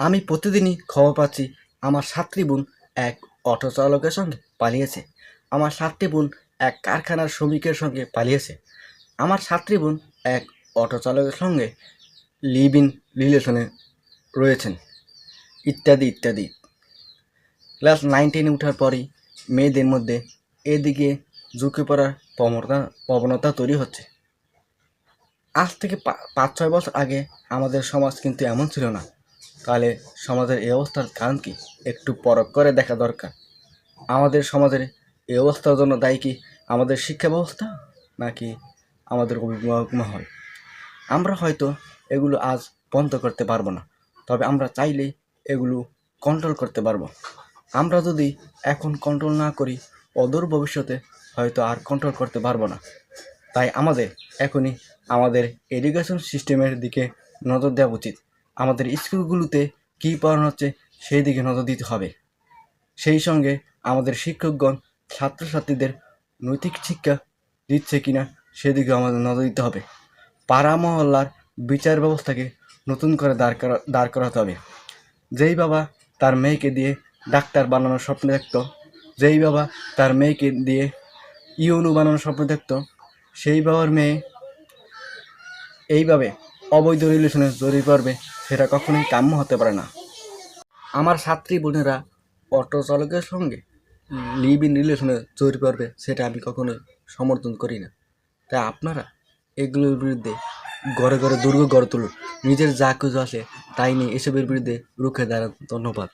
আমি প্রতিদিনই খবর পাচ্ছি আমার সাতটি বোন এক অটো চালকের সঙ্গে পালিয়েছে। আমার সাতটি বোন এক কারখানার শ্রমিকের সঙ্গে পালিয়েছে। আমার সাতটি বোন এক অটো চালকের সঙ্গে লিভ ইন রিলেশনে রয়েছেন। ইত্যাদি ইত্যাদি। ক্লাস নাইন টেনে ওঠার পরই মেয়েদের মধ্যে এদিকে ঝুঁকে পড়ার প্রবণতা প্রবণতা তৈরি হচ্ছে। আজ থেকে পাঁচ ছয় বছর আগে আমাদের সমাজ কিন্তু এমন ছিল না। তাহলে সমাজের এই অবস্থার কারণ কি? একটু পরখ করে দেখা দরকার। আমাদের সমাজের এই অবস্থার জন্য দায়ী কি আমাদের শিক্ষা ব্যবস্থা নাকি আমাদের অভিভাবক মহল? আমরা হয়তো এগুলো আজ বন্ধ করতে পারব না, তবে আমরা চাইলেই এগুলো কন্ট্রোল করতে পারব। আমরা যদি এখন কন্ট্রোল না করি, অদূর ভবিষ্যতে হয়তো আর কন্ট্রোল করতে পারব না। তাই আমাদের এখনই আমাদের এডুকেশন সিস্টেমের দিকে নজর দেওয়া উচিত। আমাদের স্কুলগুলোতে কী পড়ানো হচ্ছে সেই দিকে নজর দিতে হবে। সেই সঙ্গে আমাদের শিক্ষকগণ, ছাত্রছাত্রীদের নৈতিক শিক্ষা দিচ্ছে কিনা সেদিকে আমাদের নজর দিতে হবে। পাড়া মহল্লার বিচার ব্যবস্থাকে নতুন করে দাঁড় করা দাঁড় করাতে হবে। যেই বাবা তার মেয়েকে দিয়ে ডাক্তার বানানোর স্বপ্ন দেখত, যেই বাবা তার মেয়েকে দিয়ে ইউনু বানানোর স্বপ্ন দেখত, সেই বাবার মেয়ে এইভাবে অবৈধ রিলেশনে জড়িয়ে পড়বে, সেটা কখনোই কাম্য হতে পারে না। আমার ছাত্রী বোনেরা অটো চালকের সঙ্গে লিভ ইন রিলেশনে জড়িয়ে পড়বে, সেটা আমি কখনোই সমর্থন করি না। তাই আপনারা এগুলোর বিরুদ্ধে ঘরে ঘরে দুর্গ গড়ে তুলুন। নিজের যা কিছু আসে তাই নিয়ে এসবের বিরুদ্ধে রুখে দাঁড়ান। ধন্যবাদ।